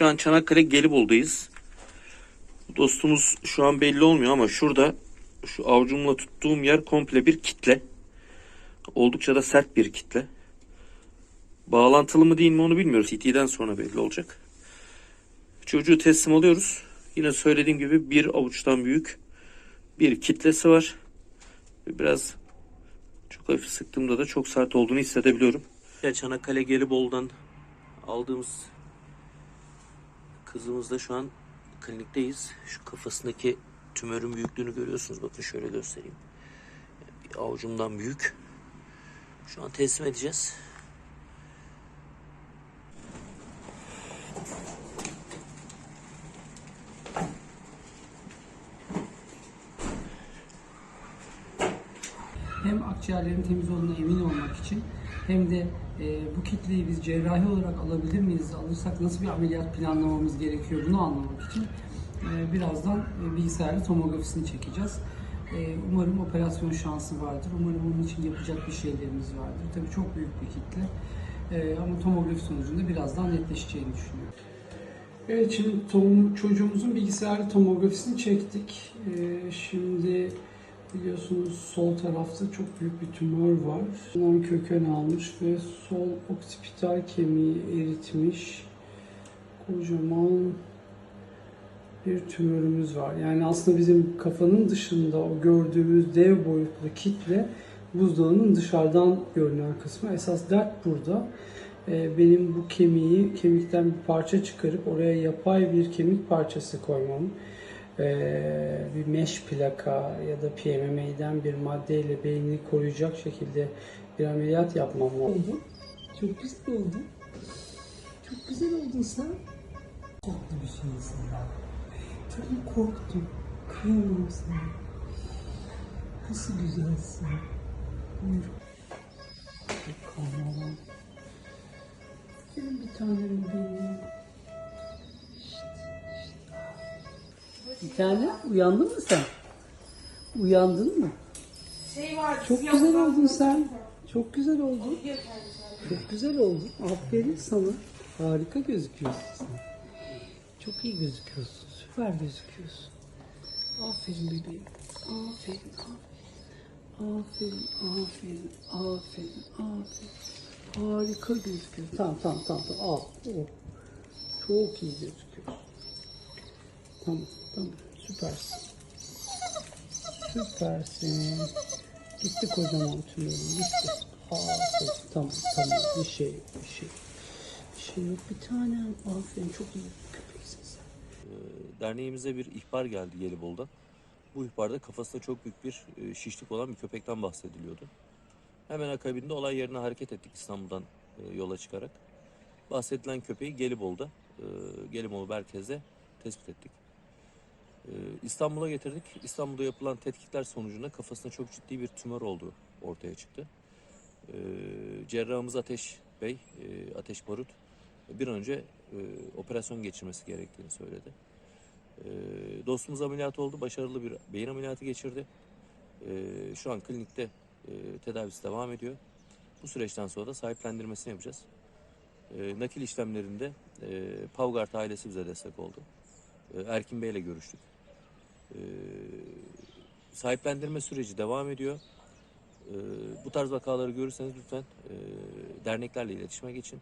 Şu an Çanakkale Gelibolu'dayız. Dostumuz şu an belli olmuyor ama şurada şu avucumla tuttuğum yer komple bir kitle. Oldukça da sert bir kitle. Bağlantılı mı değil mi onu bilmiyoruz. CT'den sonra belli olacak. Çocuğu teslim alıyoruz. Yine söylediğim gibi bir avuçtan büyük bir kitlesi var. Biraz çok hafif sıktığımda da çok sert olduğunu hissedebiliyorum. Ya Çanakkale Gelibolu'dan aldığımız kızımız da şu an klinikteyiz. Şu kafasındaki tümörün büyüklüğünü görüyorsunuz. Bakın şöyle göstereyim. Bir avucumdan büyük. Şu an teslim edeceğiz. Hem akciğerlerin temiz olduğuna emin olmak için hem de e, bu kitleyi biz cerrahi olarak alabilir miyiz, alırsak nasıl bir ameliyat planlamamız gerekiyor bunu anlamak için e, birazdan e, bilgisayarlı tomografisini çekeceğiz. E, umarım operasyon şansı vardır. Umarım onun için yapacak bir şeylerimiz vardır. Tabii çok büyük bir kitle. E, ama tomografi sonucunda birazdan netleşeceğini düşünüyorum. Evet şimdi tom, çocuğumuzun bilgisayarlı tomografisini çektik. E, şimdi Biliyorsunuz sol tarafta çok büyük bir tümör var. Bundan köken almış ve sol oksipital kemiği eritmiş. Kocaman bir tümörümüz var. Yani aslında bizim kafanın dışında o gördüğümüz dev boyutlu kitle buzdağının dışarıdan görünen kısmı. Esas dert burada. Ee, Benim bu kemiği kemikten bir parça çıkarıp oraya yapay bir kemik parçası koymam bir mesh plaka ya da PMMA'den bir maddeyle beynini koruyacak şekilde bir ameliyat yapmam lazım. Çok güzel oldu. Çok güzel oldun sen. Tatlı bir şeysin. Çok korktum. Kıyamam sana. Nasıl güzelsin. Buyur. Kalmadan. Gelin bir tanem benim. Bir tane uyandın mı sen? Uyandın mı? Şey var. Çok güzel oldun sen. Çok güzel oldun. Çok güzel oldun. Aferin sana. Harika gözüküyorsun sen. Çok iyi gözüküyorsun. Süper gözüküyorsun. Aferin bebeğim. Aferin, aferin. Aferin, aferin, aferin, aferin. Harika gözüküyorsun. Tamam, tamam, tamam. tamam. Al. Oh. Çok iyi gözüküyorsun. Tamam, tamam. Süpersin. Süpersin. Gitti kocaman tümörün. Gitti. Aferin. Tamam, tamam. Bir şey yok, bir şey yok. Bir şey yok. Bir tane. Aferin. Çok iyi köpeksin sen. derneğimize bir ihbar geldi Gelibolu'dan. Bu ihbarda kafasında çok büyük bir e, şişlik olan bir köpekten bahsediliyordu. Hemen akabinde olay yerine hareket ettik İstanbul'dan e, yola çıkarak. Bahsedilen köpeği Gelibolu'da, e, Gelibolu merkezde tespit ettik. E, İstanbul'a getirdik. İstanbul'da yapılan tetkikler sonucunda kafasında çok ciddi bir tümör olduğu ortaya çıktı. E, cerrahımız Ateş Bey, e, Ateş Barut bir an önce e, operasyon geçirmesi gerektiğini söyledi. E, dostumuz ameliyat oldu. Başarılı bir beyin ameliyatı geçirdi. Şu an klinikte e, tedavisi devam ediyor. Bu süreçten sonra da sahiplendirmesini yapacağız. Nakil işlemlerinde e, Pavgart ailesi bize destek oldu. Erkin Bey ile görüştük. E, sahiplendirme süreci devam ediyor. E, bu tarz vakaları görürseniz lütfen e, derneklerle iletişime geçin.